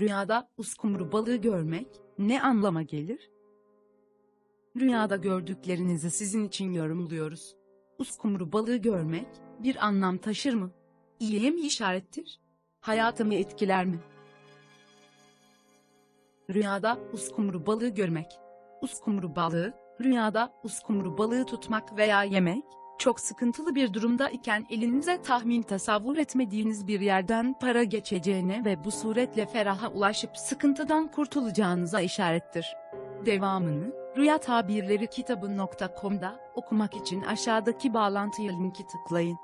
Rüyada uskumru balığı görmek ne anlama gelir? Rüyada gördüklerinizi sizin için yorumluyoruz. Uskumru balığı görmek bir anlam taşır mı? İyiye mi işarettir? Hayatımı etkiler mi? Rüyada uskumru balığı görmek. Uskumru balığı, rüyada uskumru balığı tutmak veya yemek, çok sıkıntılı bir durumda iken elinize tahmin tasavvur etmediğiniz bir yerden para geçeceğine ve bu suretle feraha ulaşıp sıkıntıdan kurtulacağınıza işarettir. Devamını, Rüya Tabirleri kitabı.com'da okumak için aşağıdaki bağlantıya linki tıklayın.